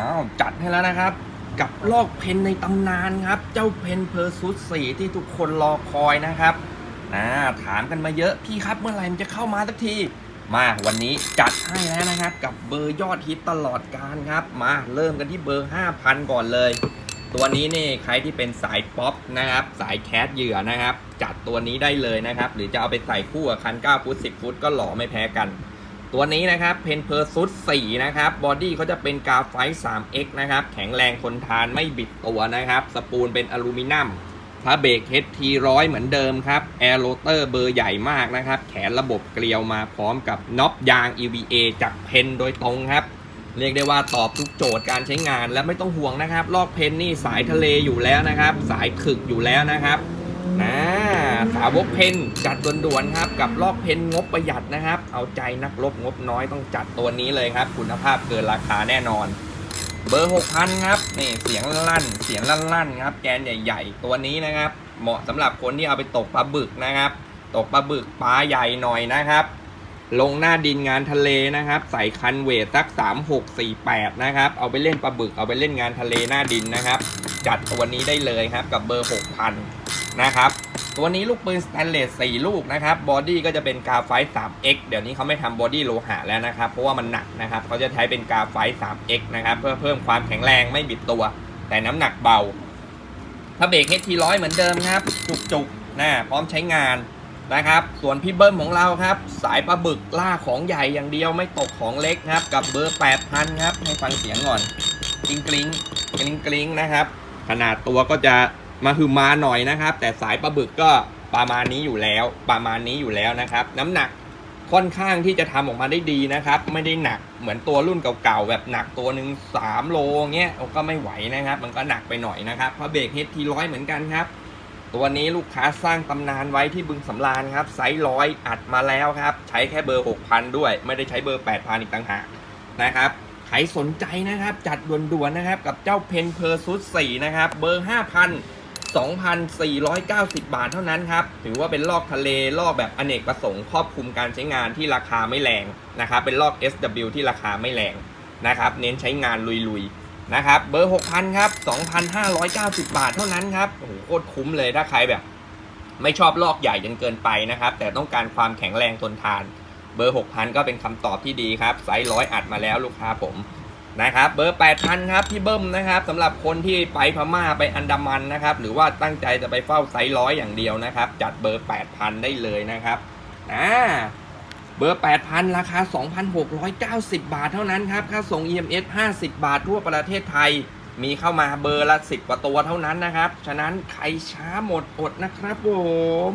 อ้าวจัดให้แล้วนะครับ กับลอกเพนในตำนานครับ เจ้าเพนเพอร์ซุสสีที่ทุกคนรอคอยนะครับนะถามกันมาเยอะพี่ครับเมื่อไหร่มันจะเข้ามาสักที มาวันนี้จัดให้แล้วนะครับ กับเบอร์ยอดฮิตตลอดการครับ มาเริ่มกันที่เบอร์ 5,000 ก่อนเลย ตัวนี้นี่ใครที่เป็นสายป๊อปนะครับ สายแคสเหยื่อนะครับ จัดตัวนี้ได้เลยนะครับ หรือจะเอาไปใส่คู่กับคัน9ฟุต10 ฟุตก็หล่อไม่แพ้กัน ตัวนี้นะครับเพนเพอร์ซุด4นะครับบอดี้เขาจะเป็นกาไฟ 3X นะครับ แข็งแรงทนทานไม่บิดตัวนะครับ สปูลเป็นอลูมิเนียมพระเบรก HT100 เหมือนเดิมครับแอร์โรเตอร์เบอร์ใหญ่มากนะครับ แขนระบบเกลียวมาพร้อมกับน็อปยาง EVA จากเพนโดยตรงครับ เรียกได้ว่าตอบทุกโจทย์การใช้งานและไม่ต้องห่วงนะครับ ลอกเพนนี่สายทะเลอยู่แล้วนะครับ สายถึกอยู่แล้วนะครับนะาวกเพนจัดด่วนๆครับ กับลอกเพนงบประหยัดนะครับ เอาใจนักลบงบน้อยต้องจัดตัวนี้เลยครับ คุณภาพเกินราคาแน่นอน เบอร์6,000ครับนี่เสียงลั่นเสียงลั่นๆครับ แกนใหญ่ ๆ ตัวนี้นะครับ เหมาะสำหรับคนที่เอาไปตกปลาบึกนะครับ ตกปลาบึกปลาใหญ่หน่อยนะครับ ลงหน้าดินงานทะเลนะครับ ใส่คันเวทสัก3648นะครับเอาไปเล่นปลาบึกเอาไปเล่นงานทะเลหน้าดินนะครับ จัดตัวนี้ได้เลยครับกับเบอร์6,000นะครับ ตัวนี้ลูกปืนสแตนเลส4ลูกนะครับบอดี้ก็จะเป็นกาไฟ 3X เดี๋ยวนี้เขาไม่ทำบอดี้โลหะแล้วนะครับ เพราะว่ามันหนักนะครับเขาจะใช้เป็นกาไฟ 3X นะครับ เพื่อเพิ่มความแข็งแรงไม่บิดตัว แต่น้ำหนักเบาพระเบรก HT100 เหมือนเดิมครับ จุกๆนะพร้อมใช้งานนะครับ ส่วนพี่เบิ้มของเราครับ สายปลาบึกล่าของใหญ่อย่างเดียวไม่ตกของเล็กครับ กับเบอร์ 8,000 ครับ ให้ฟังเสียงก่อนกริ๊งกริ๊งกริ๊งกริ๊งนะครับ ขนาดตัวก็จะ มาคือมาหน่อยนะครับ แต่สายปลาบึกก็ประมาณนี้อยู่แล้ว ประมาณนี้อยู่แล้วนะครับ น้ำหนักค่อนข้างที่จะทำออกมาได้ดีนะครับ ไม่ได้หนักเหมือนตัวรุ่นเก่าๆแบบหนักตัวหนึ่ง3โลเงี้ยก็ไม่ไหวนะครับ มันก็หนักไปหน่อยนะครับเพระเบรก HT100 เหมือนกันครับ ตัวนี้ลูกค้าสร้างตำนานไว้ที่บึงสำราญครับไซส์ร้อยอัดมาแล้วครับ ใช้แค่เบอร์ 6,000 ด้วย ไม่ได้ใช้เบอร์ 8,000 อีกต่างหากนะครับใครสนใจนะครับ จัดด่วนๆนะครับ กับเจ้าเพนเพอร์ซุส4นะครับ เบอร์ 5,000 2,490 บาทเท่านั้นครับ ถือว่าเป็นลอกทะเลลอกแบบอเนกประสงค์ครอบคลุมการใช้งานที่ราคาไม่แรงนะครับ เป็นลอก SW ที่ราคาไม่แรงนะครับ เน้นใช้งานลุยๆนะครับ เบอร์ 6,000 ครับ 2,590 บาทเท่านั้นครับ โอ้โหโคตรคุ้มเลยถ้าใครแบบ ไม่ชอบลอกใหญ่จนเกินไปนะครับ แต่ต้องการความแข็งแรงทนทาน เบอร์ 6,000 ก็เป็นคำตอบที่ดีครับ ไซส์ร้อยอัดมาแล้วลูกค้าผม นะครับเบอร์ 8,000 ครับพี่เบิ้มนะครับสำหรับคนที่ไปพม่าไปอันดามันนะครับ หรือว่าตั้งใจจะไปเฝ้าไซร้อยอย่างเดียวนะครับ จัดเบอร์ 8,000 ได้เลยนะครับอ่าเบอร์ 8,000 ราคา 2,690 บาทเท่านั้นครับ ค่าส่ง EMS 50 บาททั่วประเทศไทย มีเข้ามาเบอร์ละ 10 กว่าตัวเท่านั้นนะครับ ฉะนั้นใครช้าหมดอดนะครับผม